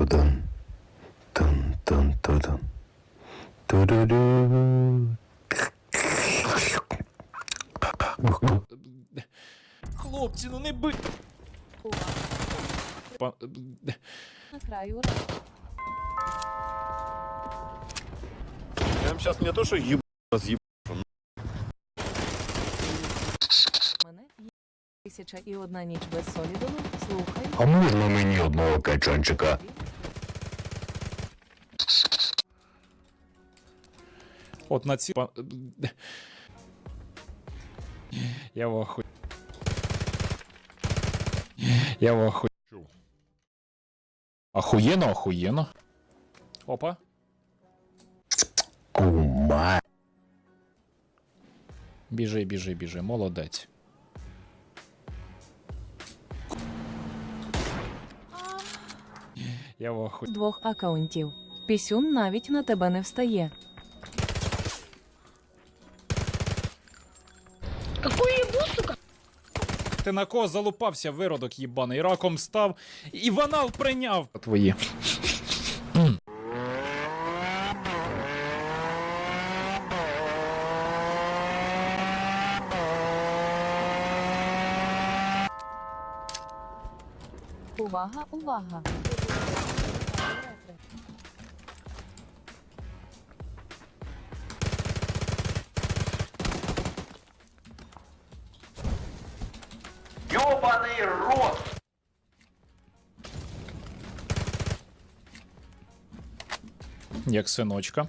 тудун. Тун тун тудун. Туруру. Хлопці, ну не би. Па- На краю Я вам сейчас не то, что еб... разъеб... мене є тисяча і одна ніч без солідолу. Слухай. А можна мені одного качанчика? От на ці. Я в охуй. Я в охуй. Охуєно, охуєно. Опа. Кума. Біжи, біжи, біжи, молодець. Я в охуй. З двох акаунтів. Пісюн навіть на тебе не встає. Ти на кого залупався, виродок їбаний, раком став і ванал прийняв. Твої. Увага, увага. Ёбаный рот! Як синочка.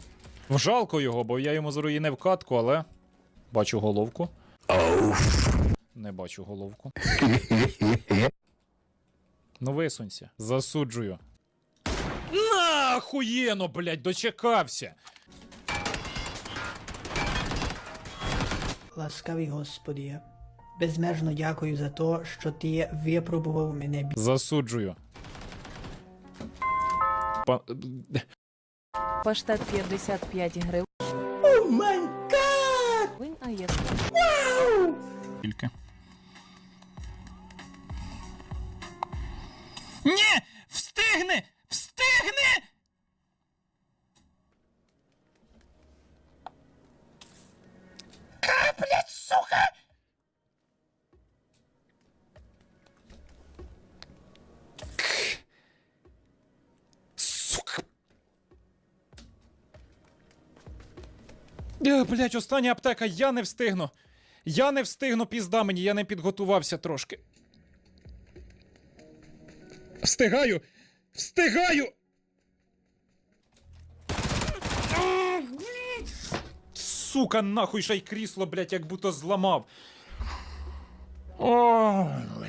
Жалко його, бо я йому зруїнив катку, але. Бачу головку. Ауф. Не бачу головку. Ну висунься. Засуджую. На охуєно, блядь, дочекався. Ласкавий Господи, безмежно дякую за те, що ти випробував мене Засуджую. Па... Паштет 55 гривень. О май гад! А є Тільки. Ні! Е, Блядь, остання аптека, я не встигну. Я не встигну, пізда мені, я не підготувався трошки. Встигаю! Встигаю! Сука, нахуй ще й крісло, блядь, як будто зламав. О, бля.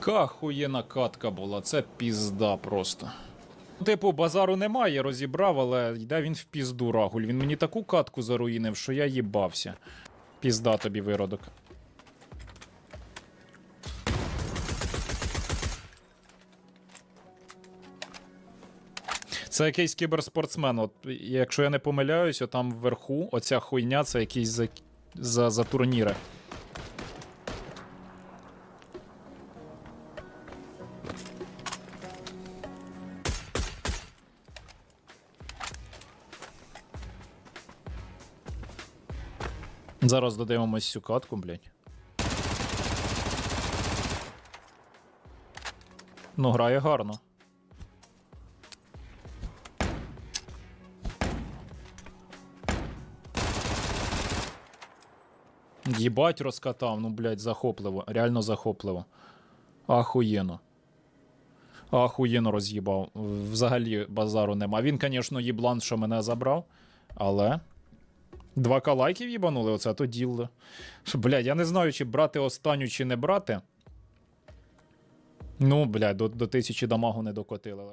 Кахуєна катка була, це пізда просто. Типу, базару немає, розібрав, але йде він в пізду рагуль. Він мені таку катку заруїнив, що я їбався. Пізда тобі виродок. Це якийсь кіберспортсмен. От, якщо я не помиляюся, там вверху оця хуйня це якийсь за, за, за турніри. Зараз додивимось цю катку, блядь. Ну, грає гарно. Єбать розкатав, ну, блядь, захопливо. Реально захопливо. Ахуєно. Ахуєно роз'їбав. Взагалі базару нема. Він, звісно, їблан, що мене забрав, але. Два калайків їбанули, оце то діло. Блядь, я не знаю, чи брати останню, чи не брати. Ну, блядь, до, до тисячі дамагу не докотили.